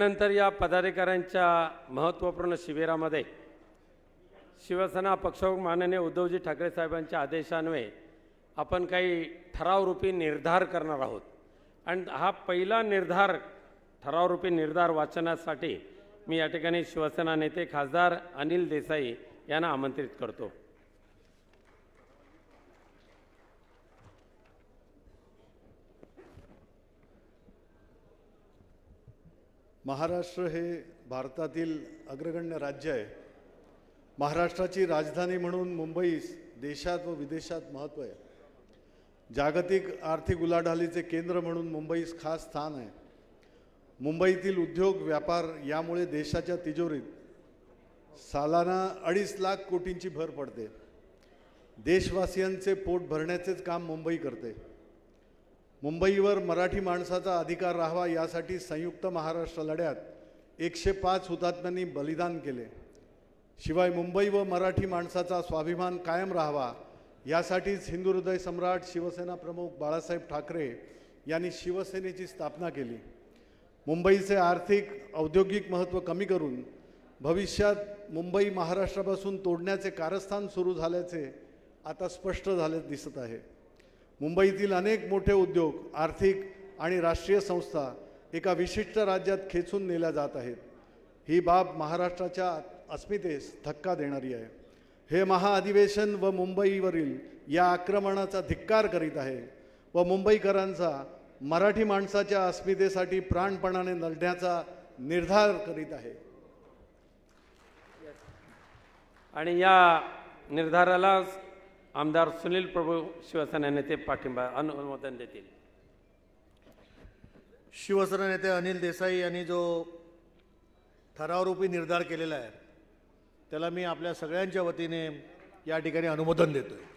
नंतर या पदाधिकाऱ्यांच्या महत्त्वपूर्ण शिबिरामध्ये शिवसेना पक्षप्रमुख माननीय उद्धवजी ठाकरे साहेबांच्या आदेशान्वये आपण काही ठरावरूपी निर्धार करणार आहोत. आणि हा पहिला निर्धार ठरावरूपी निर्धार वाचनासाठी मी या ठिकाणी शिवसेना नेते खासदार अनिल देसाई यांना आमंत्रित करतो. महाराष्ट्र हे भारतातील अग्रगण्य राज्य आहे. महाराष्ट्राची राजधानी म्हणून मुंबईस देशात व विदेशात महत्त्व आहे. जागतिक आर्थिक उलाढालीचे केंद्र म्हणून मुंबईस खास स्थान आहे. मुंबईतील उद्योग व्यापार यामुळे देशाच्या तिजोरीत सालाना अडीच लाख कोटींची भर पडते. देशवासियांचे पोट भरण्याचेच काम मुंबई करते. मुंबईवर मराठी माणसाचा अधिकार राहावा यासाठी संयुक्त महाराष्ट्र लढ्यात एकशे पाच हुतात्म्यांनी बलिदान केले. शिवाय मुंबई व मराठी माणसाचा स्वाभिमान कायम राहावा यासाठीच हिंदू हृदय सम्राट शिवसेना प्रमुख बाळासाहेब ठाकरे यांनी शिवसेनेची स्थापना केली. मुंबईचे आर्थिक औद्योगिक महत्त्व कमी करून भविष्यात मुंबई महाराष्ट्रापासून तोडण्याचे कारस्थान सुरू झाल्याचे आता स्पष्ट झाले दिसत आहे. मुंबईतील अनेक मोठे उद्योग आर्थिक आणि राष्ट्रीय संस्था एका विशिष्ट राज्यात खेचून नेल्या जात आहेत. ही बाब महाराष्ट्राच्या अस्मितेस धक्का देणारी आहे. हे महाअधिवेशन व मुंबईवरील या आक्रमणाचा धिक्कार करीत आहे व मुंबईकरांचा मराठी माणसाच्या अस्मितेसाठी प्राणपणाने लढण्याचा निर्धार करीत आहे. आणि या निर्धाराला आमदार सुनील प्रभू शिवसेना नेते पाठिंबा अनुमोदन देतील. शिवसेना नेते अनिल देसाई यांनी जो ठरावरूपी निर्धार केलेला आहे त्याला मी आपल्या सगळ्यांच्या वतीने या ठिकाणी अनुमोदन देतो आहे